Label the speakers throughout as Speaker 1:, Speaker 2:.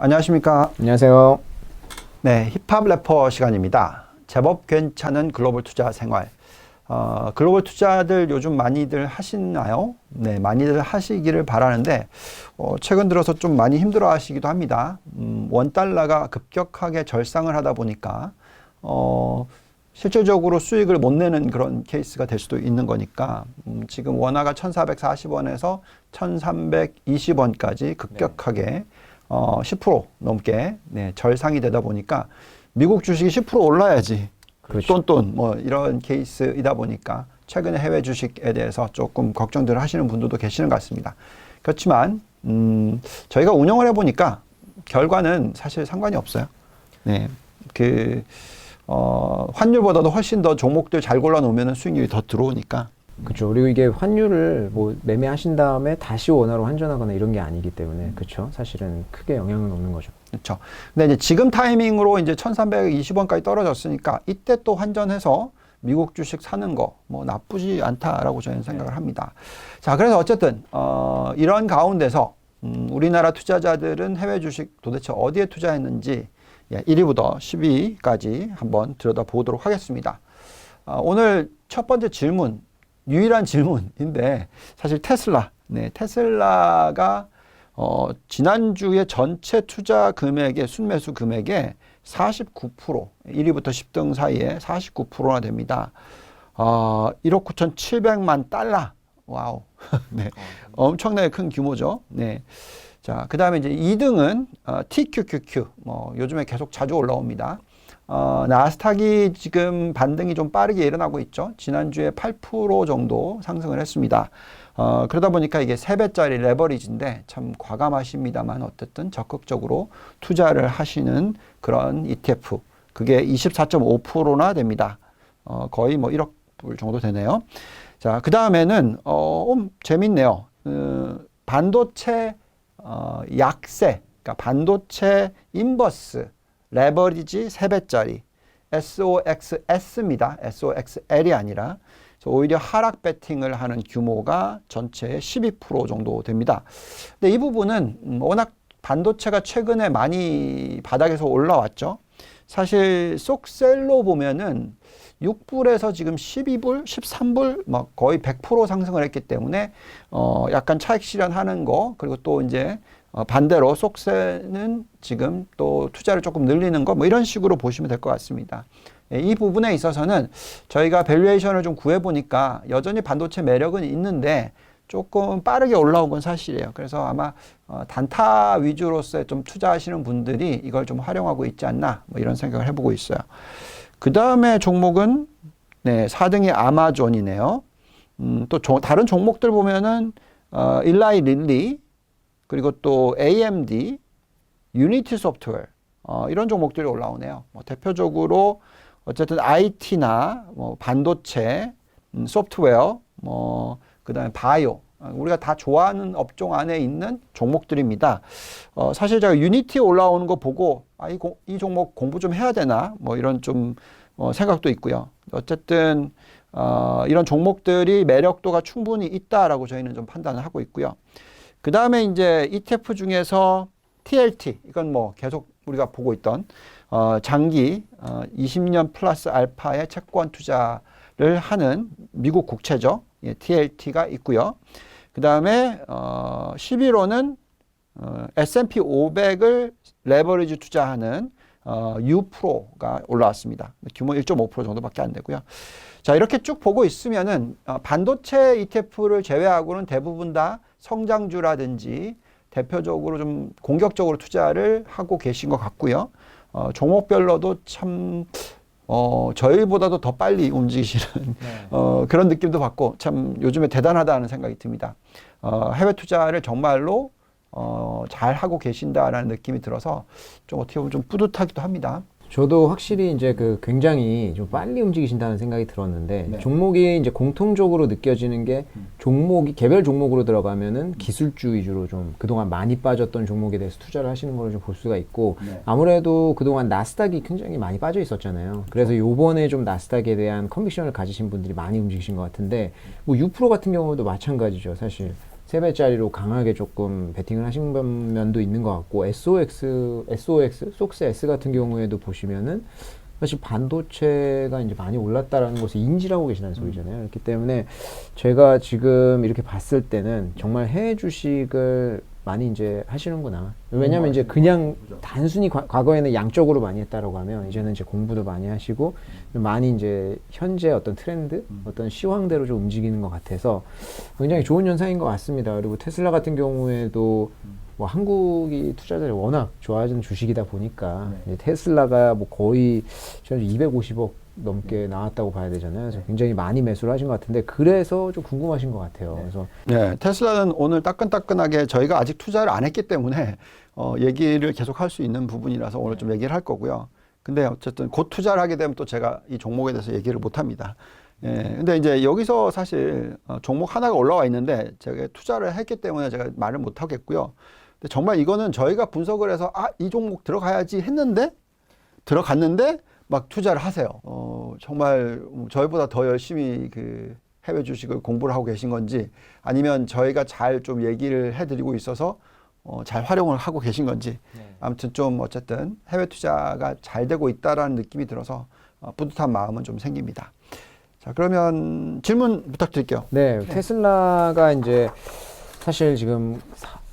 Speaker 1: 안녕하십니까.
Speaker 2: 안녕하세요.
Speaker 1: 네, 힙합 래퍼 시간입니다. 제법 괜찮은 글로벌 투자 생활. 어, 글로벌 투자들 요즘 많이들 하시나요? 네, 많이들 하시기를 바라는데, 어, 최근 들어서 좀 많이 힘들어 하시기도 합니다. 음, 원 달러가 급격하게 절상을 하다 보니까, 어, 실질적으로 수익을 못 내는 그런 케이스가 될 수도 있는 거니까, 음, 지금 원화가 1440원에서 1320원까지 급격하게 어, 10% 넘게 네, 절상이 되다 보니까 미국 주식이 10% 올라야지
Speaker 2: 그렇죠.
Speaker 1: 똔똔 뭐 이런 케이스이다 보니까 최근에 해외 주식에 대해서 조금 걱정들을 하시는 분들도 계시는 것 같습니다. 그렇지만 음, 저희가 운영을 해보니까 결과는 사실 상관이 없어요. 네, 그 어, 환율보다도 훨씬 더 종목들 잘 골라 놓으면 수익률이 더 들어오니까
Speaker 2: 그렇죠. 그리고 이게 환율을 뭐 매매하신 다음에 다시 원화로 환전하거나 이런 게 아니기 때문에 그렇죠. 사실은 크게 영향은 없는 거죠.
Speaker 1: 그렇죠. 근데 이제 지금 타이밍으로 이제 1320원까지 떨어졌으니까 이때 또 환전해서 미국 주식 사는 거 뭐 나쁘지 않다라고 저는 생각을 합니다. 자, 그래서 어쨌든 어 이런 가운데서 음 우리나라 투자자들은 해외 주식 도대체 어디에 투자했는지 예, 1위부터 10위까지 한번 들여다보도록 하겠습니다. 어, 오늘 첫 번째 질문 유일한 질문인데 사실 테슬라 네, 테슬라가 어, 지난주에 전체 투자 금액의 순매수 금액의 49% 1위부터 10등 사이에 49%나 됩니다. 어, 1억 9,700만 달러. 와우. 네. 엄청나게 큰 규모죠. 네. 자, 그 다음에 이제 2등은 어, TQQQ. 뭐, 요즘에 계속 자주 올라옵니다. 어, 나스닥이 지금 반등이 좀 빠르게 일어나고 있죠. 지난주에 8% 정도 상승을 했습니다. 어, 그러다 보니까 이게 3배짜리 레버리지인데 참 과감하십니다만 어쨌든 적극적으로 투자를 하시는 그런 ETF. 그게 24.5%나 됩니다. 어, 거의 뭐 1억 불 정도 되네요. 자, 그 다음에는, 어, 음, 재밌네요. 어, 반도체, 어, 약세, 그러니까 반도체 인버스, 레버리지 3배짜리, SOXS입니다. SOXL이 아니라. 오히려 하락 배팅을 하는 규모가 전체의 12% 정도 됩니다. 근데 이 부분은 음, 워낙 반도체가 최근에 많이 바닥에서 올라왔죠. 사실 속셀로 보면은 6불에서 지금 12불, 13불, 막 거의 100% 상승을 했기 때문에 어 약간 차익 실현하는 거 그리고 또 이제 어 반대로 속세는 지금 또 투자를 조금 늘리는 거뭐 이런 식으로 보시면 될 것 같습니다. 예, 이 부분에 있어서는 저희가 밸류에이션을 좀 구해 보니까 여전히 반도체 매력은 있는데 조금 빠르게 올라온 건 사실이에요. 그래서 아마 어, 단타 위주로서의 좀 투자하시는 분들이 이걸 좀 활용하고 있지 않나 뭐 이런 생각을 해보고 있어요. 그 다음에 종목은 네, 4등이 아마존이네요. 음, 또 조, 다른 종목들 보면은 어, 일라이 릴리 그리고 또 AMD, 유니티 소프트웨어 어, 이런 종목들이 올라오네요. 뭐 대표적으로 어쨌든 IT나 뭐 반도체, 음, 소프트웨어, 뭐 그다음에 바이오 어, 우리가 다 좋아하는 업종 안에 있는 종목들입니다. 어, 사실 제가 유니티 올라오는 거 보고 아, 이, 공, 이 종목 공부 좀 해야 되나 뭐 이런 좀 어, 생각도 있고요. 어쨌든 어, 이런 종목들이 매력도가 충분히 있다라고 저희는 좀 판단을 하고 있고요. 그 다음에 이제 ETF 중에서 TLT 이건 뭐 계속 우리가 보고 있던 어, 장기 어, 20년 플러스 알파의 채권 투자를 하는 미국 국채죠. 예, TLT가 있고요. 그 다음에 어, 11호는 어, S&P 500을 레버리지 투자하는 어, U프로가 올라왔습니다. 규모 1.5% 정도밖에 안 되고요. 자 이렇게 쭉 보고 있으면은 어, 반도체 ETF를 제외하고는 대부분 다 성장주라든지 대표적으로 좀 공격적으로 투자를 하고 계신 것 같고요. 어, 종목별로도 참 어, 저희보다도 더 빨리 움직이시는 어, 그런 느낌도 받고 참 요즘에 대단하다는 생각이 듭니다. 어, 해외 투자를 정말로 어, 잘 하고 계신다라는 느낌이 들어서 좀 어떻게 보면 좀 뿌듯하기도 합니다.
Speaker 2: 저도 확실히 이제 그 굉장히 좀 빨리 움직이신다는 생각이 들었는데
Speaker 1: 네.
Speaker 2: 종목이 이제 공통적으로 느껴지는 게 종목이 개별 종목으로 들어가면은 기술주 위주로 좀 그동안 많이 빠졌던 종목에 대해서 투자를 하시는 걸 좀 볼 수가 있고
Speaker 1: 네.
Speaker 2: 아무래도 그동안 나스닥이 굉장히 많이 빠져 있었잖아요. 그래서 요번에 좀 나스닥에 대한 컨빅션을 가지신 분들이 많이 움직이신 것 같은데 뭐 6% 같은 경우도 마찬가지죠, 사실. 세 배짜리로 강하게 조금 베팅을 하신 분- 면도 있는 것 같고 SOX, SOX, 속스 S 같은 경우에도 보시면은 사실 반도체가 이제 많이 올랐다라는 것을 인지하고 계시다는 소리잖아요. 그렇기 때문에 제가 지금 이렇게 봤을 때는 정말 해외 주식을 많이 이제 하시는구나. 왜냐면 이제 그냥 단순히 과, 과거에는 양적으로 많이 했다라고 하면 이제는 이제 공부도 많이 하시고 많이 이제 현재 어떤 트렌드, 어떤 시황대로 좀 움직이는 것 같아서 굉장히 좋은 현상인 것 같습니다. 그리고 테슬라 같은 경우에도 뭐 한국이 투자자들이 워낙 좋아하는 주식이다 보니까 이제 테슬라가 뭐 거의 지금 250억 넘게 나왔다고 봐야 되잖아요. 그래서 굉장히 많이 매수를 하신 것 같은데 그래서 좀 궁금하신 것 같아요. 그래서
Speaker 1: 네, 테슬라는 오늘 따끈따끈하게 저희가 아직 투자를 안 했기 때문에 어, 얘기를 계속 할 수 있는 부분이라서 오늘 좀 얘기를 할 거고요. 근데 어쨌든 곧 투자를 하게 되면 또 제가 이 종목에 대해서 얘기를 못 합니다. 예, 근데 이제 여기서 사실 어, 종목 하나가 올라와 있는데 제가 투자를 했기 때문에 제가 말을 못 하겠고요. 근데 정말 이거는 저희가 분석을 해서 아, 이 종목 들어가야지 했는데 들어갔는데 막 투자를 하세요. 어, 정말 저희보다 더 열심히 그 해외 주식을 공부를 하고 계신 건지 아니면 저희가 잘 좀 얘기를 해드리고 있어서 어, 잘 활용을 하고 계신 건지 아무튼 좀 어쨌든 해외 투자가 잘 되고 있다라는 느낌이 들어서 어, 뿌듯한 마음은 좀 생깁니다. 자 그러면 질문 부탁드릴게요.
Speaker 2: 네, 테슬라가 이제 사실 지금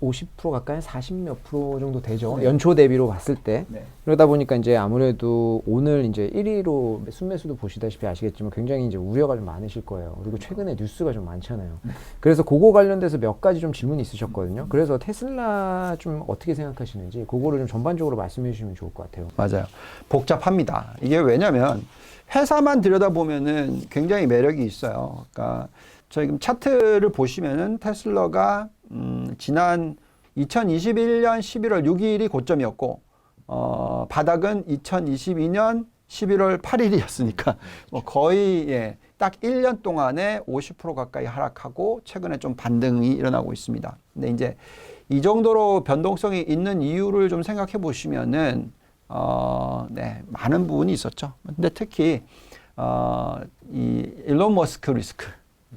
Speaker 2: 50% 가까이 40몇 프로 정도 되죠.
Speaker 1: 네.
Speaker 2: 연초 대비로 봤을 때.
Speaker 1: 네.
Speaker 2: 그러다 보니까 이제 아무래도 오늘 이제 1위로 순매수도 보시다시피 아시겠지만 굉장히 이제 우려가 좀 많으실 거예요. 그리고 최근에 뉴스가 좀 많잖아요. 그래서 그거 관련돼서 몇 가지 좀 질문이 있으셨거든요. 그래서 테슬라 좀 어떻게 생각하시는지 그거를 좀 전반적으로 말씀해 주시면 좋을 것 같아요.
Speaker 1: 맞아요. 복잡합니다. 이게 왜냐면 회사만 들여다보면은 굉장히 매력이 있어요. 그러니까 저희 지금 차트를 보시면은 테슬라가 음, 지난 2021년 11월 6일이 고점이었고 어, 바닥은 2022년 11월 8일이었으니까 뭐 거의 예, 딱 1년 동안에 50% 가까이 하락하고 최근에 좀 반등이 일어나고 있습니다. 근데 이제 이 정도로 변동성이 있는 이유를 좀 생각해 보시면은 어, 네, 많은 부분이 있었죠. 근데 특히 어, 이 일론 머스크 리스크,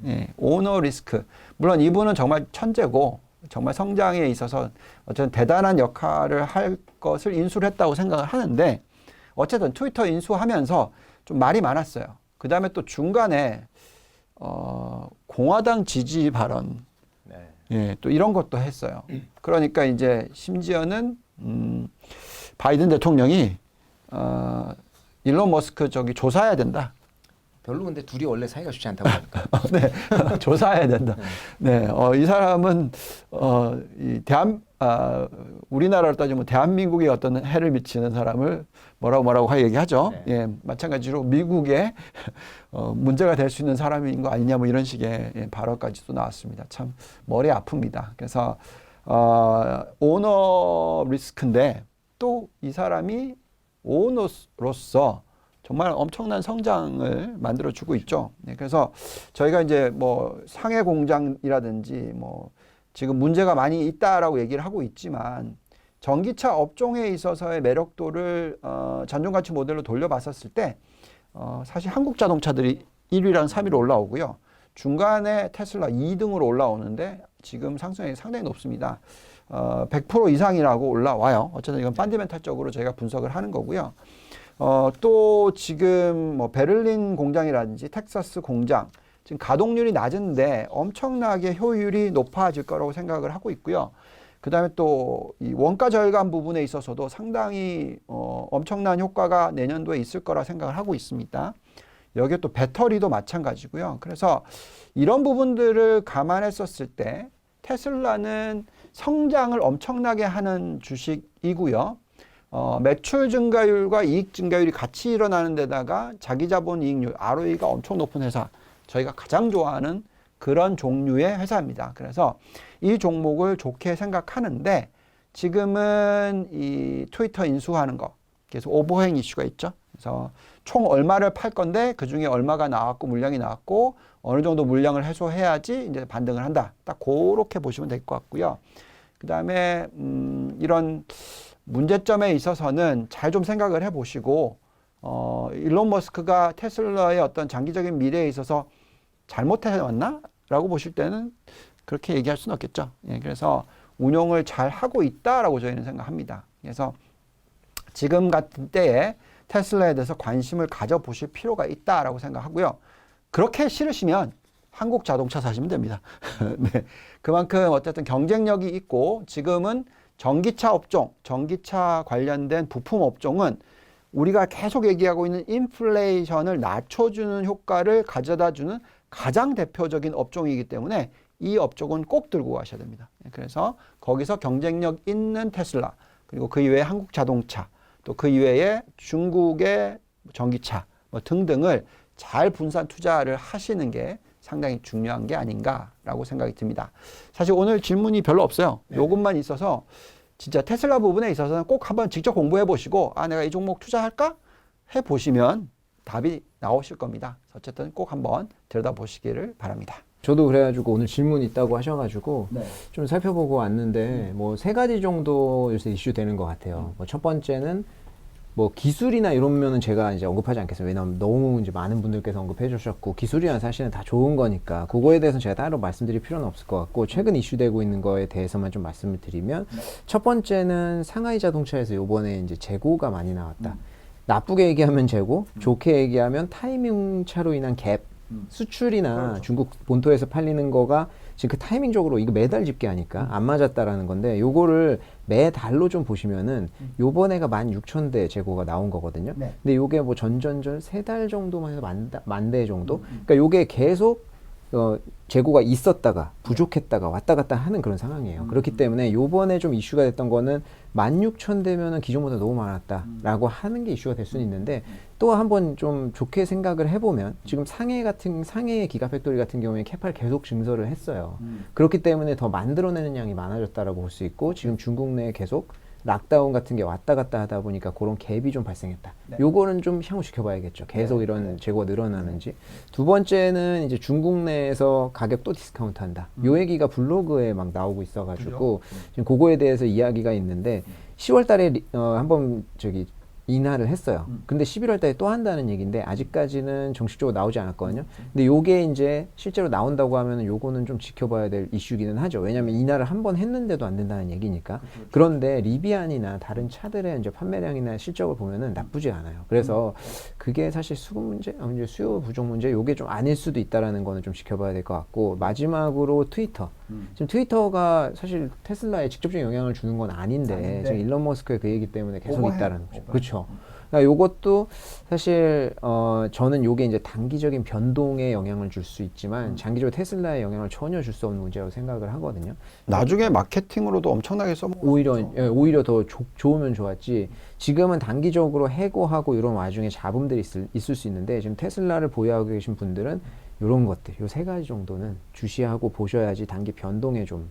Speaker 1: 예, 오너 리스크. 물론 이분은 정말 천재고 정말 성장에 있어서 어쨌든 대단한 역할을 할 것을 인수를 했다고 생각을 하는데 어쨌든 트위터 인수하면서 좀 말이 많았어요. 그 다음에 또 중간에 어, 공화당 지지 발언, 예, 또 이런 것도 했어요. 그러니까 이제 심지어는 음, 바이든 대통령이 어, 일론 머스크 저기 조사해야 된다.
Speaker 2: 별로 근데 둘이 원래 사이가 좋지 않다고 하니까.
Speaker 1: 네, 조사해야 된다. 네, 어, 이 사람은 어, 이 대한 아, 우리나라로 따지면 대한민국에 어떤 해를 미치는 사람을 뭐라고 뭐라고 하 얘기하죠.
Speaker 2: 네.
Speaker 1: 예, 마찬가지로 미국에 어, 문제가 될 수 있는 사람인 거 아니냐 뭐 이런 식의 예, 발언까지도 나왔습니다. 참 머리 아픕니다. 그래서 어, 오너 리스크인데 또 이 사람이 오너로서 정말 엄청난 성장을 만들어 주고 있죠. 네, 그래서 저희가 이제 뭐 상해 공장이라든지 뭐 지금 문제가 많이 있다라고 얘기를 하고 있지만 전기차 업종에 있어서의 매력도를 어, 잔존가치 모델로 돌려봤었을 때 어, 사실 한국 자동차들이 1위랑 3위로 올라오고요. 중간에 테슬라 2등으로 올라오는데 지금 상승률이 상당히 높습니다. 어, 100% 이상이라고 올라와요. 어쨌든 이건 펀디멘탈적으로 저희가 분석을 하는 거고요. 어, 또 지금 뭐 베를린 공장이라든지 텍사스 공장 지금 가동률이 낮은데 엄청나게 효율이 높아질 거라고 생각을 하고 있고요. 그 다음에 또 이 원가 절감 부분에 있어서도 상당히 어, 엄청난 효과가 내년도에 있을 거라 생각을 하고 있습니다. 여기에 또 배터리도 마찬가지고요. 그래서 이런 부분들을 감안했었을 때 테슬라는 성장을 엄청나게 하는 주식이고요. 어, 매출 증가율과 이익 증가율이 같이 일어나는 데다가 자기 자본 이익률 ROE가 엄청 높은 회사. 저희가 가장 좋아하는 그런 종류의 회사입니다. 그래서 이 종목을 좋게 생각하는데 지금은 이 트위터 인수하는 거 계속 오버행 이슈가 있죠. 그래서 총 얼마를 팔 건데 그 중에 얼마가 나왔고 물량이 나왔고 어느 정도 물량을 해소해야지 이제 반등을 한다. 딱 그렇게 보시면 될 것 같고요. 그 다음에 음, 이런 문제점에 있어서는 잘 좀 생각을 해보시고 어, 일론 머스크가 테슬라의 어떤 장기적인 미래에 있어서 잘못해왔나? 라고 보실 때는 그렇게 얘기할 수는 없겠죠. 예, 그래서 운용을 잘 하고 있다라고 저희는 생각합니다. 그래서 지금 같은 때에 테슬라에 대해서 관심을 가져보실 필요가 있다라고 생각하고요. 그렇게 싫으시면 한국 자동차 사시면 됩니다. 네. 그만큼 어쨌든 경쟁력이 있고 지금은 전기차 업종, 전기차 관련된 부품 업종은 우리가 계속 얘기하고 있는 인플레이션을 낮춰주는 효과를 가져다 주는 가장 대표적인 업종이기 때문에 이 업종은 꼭 들고 가셔야 됩니다. 그래서 거기서 경쟁력 있는 테슬라, 그리고 그 이외에 한국 자동차, 또 그 이외에 중국의 전기차 뭐 등등을 잘 분산 투자를 하시는 게 상당히 중요한 게 아닌가라고 생각이 듭니다. 사실 오늘 질문이 별로 없어요. 요것만 있어서 진짜 테슬라 부분에 있어서는 꼭 한번 직접 공부해 보시고 아 내가 이 종목 투자할까 해 보시면 답이 나오실 겁니다. 어쨌든 꼭 한번 들여다 보시기를 바랍니다.
Speaker 2: 저도 그래가지고 오늘 질문 있다고 하셔가지고
Speaker 1: 네.
Speaker 2: 좀 살펴보고 왔는데 뭐세 가지 정도 요새 이슈 되는 것 같아요. 뭐첫 번째는 뭐 기술이나 이런 면은 제가 이제 언급하지 않겠습니다. 왜냐하면 너무 이제 많은 분들께서 언급해 주셨고 기술이란 사실은 다 좋은 거니까 그거에 대해서 제가 따로 말씀드릴 필요는 없을 것 같고 최근 이슈되고 있는 거에 대해서만 좀 말씀을 드리면 첫 번째는 상하이 자동차에서 요번에 이제 재고가 많이 나왔다. 나쁘게 얘기하면 재고, 좋게 얘기하면 타이밍 차로 인한 갭, 수출이나 중국 본토에서 팔리는 거가 지금 그 타이밍적으로 이거 매달 집계하니까 안 맞았다라는 건데 요거를 매달로 좀 보시면은 요번 에가 16,000대 재고가 나온 거거든요.
Speaker 1: 네.
Speaker 2: 근데 요게 뭐 전전전 세 달 정도만 해서 만, 만대 정도? 그러니까 요게 계속 어, 재고가 있었다가 부족했다가 왔다 갔다 하는 그런 상황이에요. 그렇기 때문에 요번에 좀 이슈가 됐던 거는 16,000대면은 기존보다 너무 많았다라고 하는 게 이슈가 될 수는 있는데 또 한번 좀 좋게 생각을 해보면 지금 상해 같은 상해의 기가 팩토리 같은 경우에 캐팔 계속 증설을 했어요. 그렇기 때문에 더 만들어내는 양이 많아졌다라고 볼 수 있고 지금 중국 내에 계속 락다운 같은 게 왔다 갔다 하다 보니까 그런 갭이 좀 발생했다.
Speaker 1: 네.
Speaker 2: 요거는 좀 향후 지켜봐야겠죠. 계속
Speaker 1: 네.
Speaker 2: 이런 재고가 늘어나는지. 두 번째는 이제 중국 내에서 가격 또 디스카운트 한다.
Speaker 1: 음.
Speaker 2: 요 얘기가 블로그에 막 나오고 있어가지고 지금 그거에 대해서 이야기가 있는데 10월 달에 리- 어, 한번 저기 인하를 했어요.
Speaker 1: 음.
Speaker 2: 근데 11월 달에 또 한다는 얘기인데 아직까지는 정식적으로 나오지 않았거든요. 근데 요게 이제 실제로 나온다고 하면은 요거는 좀 지켜봐야 될 이슈기는 하죠. 왜냐하면 인하를 한 번 했는데도 안 된다는 얘기니까. 그런데 리비안이나 다른 차들의 이제 판매량이나 실적을 보면은 나쁘지 않아요. 그래서 그게 사실 수급 문제, 아, 이제 수요 부족 문제, 요게 좀 아닐 수도 있다라는 거는 좀 지켜봐야 될 것 같고 마지막으로 트위터. 지금 트위터가 사실 테슬라에 직접적인 영향을 주는 건 아닌데,
Speaker 1: 아닌데.
Speaker 2: 지금 일론 머스크의 그 얘기 때문에 계속
Speaker 1: 오버해.
Speaker 2: 있다라는 거죠.
Speaker 1: 오버해.
Speaker 2: 그렇죠. 그러니까 요것도 사실 어 저는 요게 이제 단기적인 변동에 영향을 줄 수 있지만
Speaker 1: 음.
Speaker 2: 장기적으로 테슬라에 영향을 전혀 줄 수 없는 문제라고 생각을 하거든요.
Speaker 1: 나중에 마케팅으로도 엄청나게 써먹
Speaker 2: 오히려 예, 오히려 더 좋- 좋으면 좋았지. 지금은 단기적으로 해고하고 이런 와중에 잡음들이 있을, 있을 수 있는데 지금 테슬라를 보유하고 계신 분들은 이런 것들, 요 세 가지 정도는 주시하고 보셔야지 단기 변동에 좀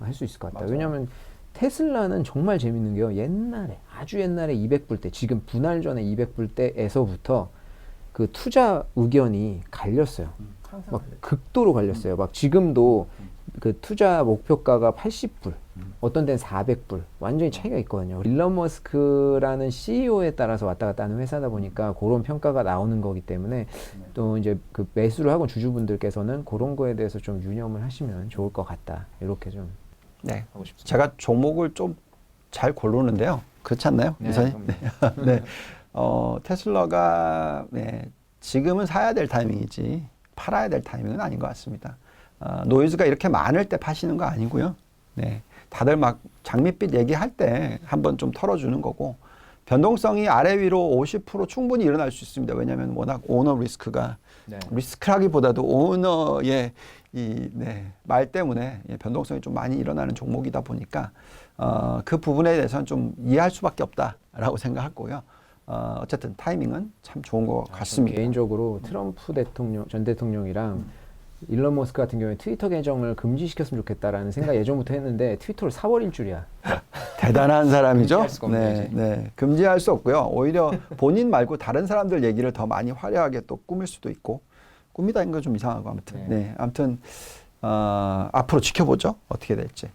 Speaker 2: 할 수 있을 것 같다.
Speaker 1: 맞아요.
Speaker 2: 왜냐하면 테슬라는 정말 재밌는 게요. 옛날에 아주 옛날에 200불 때, 지금 분할 전에 200불 때에서부터 그 투자 의견이 갈렸어요. 막 극도로 갈렸어요. 막 지금도 그 투자 목표가가 80불, 어떤 데는 400불, 완전히 차이가 있거든요. 일론 머스크라는 CEO에 따라서 왔다 갔다 하는 회사다 보니까 그런 평가가 나오는 거기 때문에 또 이제 그 매수를 하고 주주분들께서는 그런 거에 대해서 좀 유념을 하시면 좋을 것 같다. 이렇게 좀
Speaker 1: 네.
Speaker 2: 하고 싶습니다.
Speaker 1: 제가 종목을 좀 잘 고르는데요. 그렇지 않나요? 이사님? 네. 네. 어, 테슬라가 네, 지금은 사야 될 타이밍이지 팔아야 될 타이밍은 아닌 것 같습니다. 어, 노이즈가 이렇게 많을 때 파시는 거 아니고요. 네. 다들 막 장밋빛 얘기할 때 한번 좀 털어주는 거고 변동성이 아래 위로 50% 충분히 일어날 수 있습니다. 왜냐하면 워낙 오너 리스크가
Speaker 2: 네.
Speaker 1: 리스크라기보다도 오너의 이, 네, 말 때문에 예, 변동성이 좀 많이 일어나는 종목이다 보니까 어, 그 부분에 대해서는 좀 이해할 수밖에 없다라고 생각하고요. 어, 어쨌든 타이밍은 참 좋은 것 같습니다.
Speaker 2: 개인적으로 트럼프 대통령 전 대통령이랑 일론 머스크 같은 경우에 트위터 계정을 금지시켰으면 좋겠다라는 생각 예전부터 했는데 트위터를 사버릴 줄이야.
Speaker 1: 대단한 사람이죠.
Speaker 2: 금지할 수가 네.
Speaker 1: 네. 금지할 수 없고요. 오히려 본인 말고 다른 사람들 얘기를 더 많이 화려하게 또 꾸밀 수도 있고 꾸미다는 건 좀 이상하고 아무튼
Speaker 2: 네.
Speaker 1: 네, 아무튼 어, 앞으로 지켜보죠. 어떻게 될지.